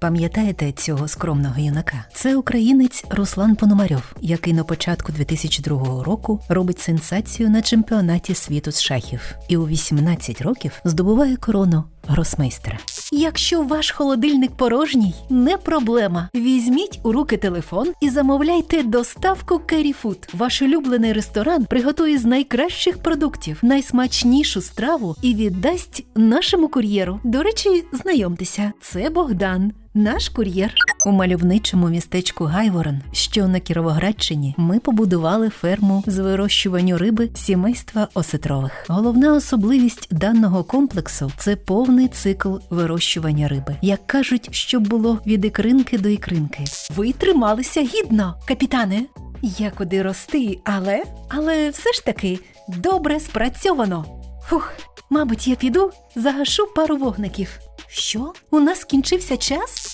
Пам'ятаєте цього скромного юнака? Це українець Руслан Пономарьов, який на початку 2002 року робить сенсацію на чемпіонаті світу з шахів і у 18 років здобуває корону гросмейстера. Якщо ваш холодильник порожній, не проблема. Візьміть у руки телефон і замовляйте доставку Керрі Фуд. Ваш улюблений ресторан приготує з найкращих продуктів найсмачнішу страву і віддасть нашому кур'єру. До речі, знайомтеся, це Богдан. Наш кур'єр у мальовничому містечку Гайворон, що на Кіровоградщині, ми побудували ферму з вирощуванню риби сімейства осетрових. Головна особливість даного комплексу це повний цикл вирощування риби. Як кажуть, щоб було від ікринки до ікринки. Ви трималися гідно, капітане. Є куди рости, але але все ж таки добре спрацьовано. Фух, мабуть, я піду загашу пару вогників. Що? У нас скінчився час?